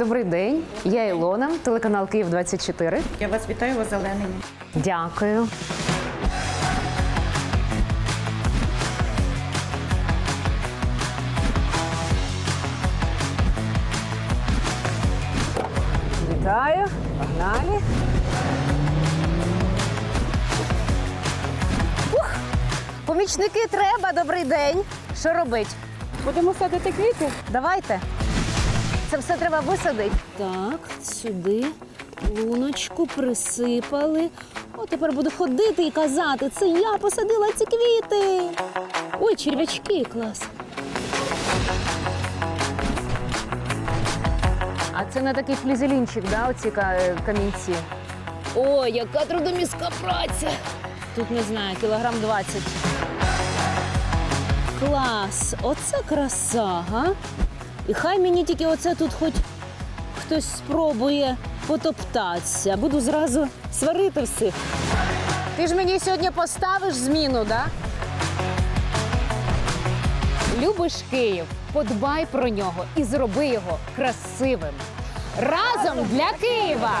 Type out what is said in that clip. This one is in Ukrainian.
Добрий день, я Ілона, телеканал Київ 24. Я вас вітаю у озелененні. Дякую. Вітаю, погнали. Ух, помічники треба, добрий день. Що робить? Будемо садити квіти. Давайте. Це все треба висадити. Так, сюди луночку присипали. О, тепер буду ходити і казати, це я посадила ці квіти. Ой, черв'ячки, клас. А це не такий флізелінчик, да, оці камінці. Ой, яка трудоміська праця. Тут не знаю, кілограм 20. Клас, оце краса, га? І хай мені тільки оце тут хоч хтось спробує потоптатися. Буду зразу сварити всіх. Ти ж мені сьогодні поставиш зміну, да? Любиш Київ, подбай про нього і зроби його красивим. Разом для Києва!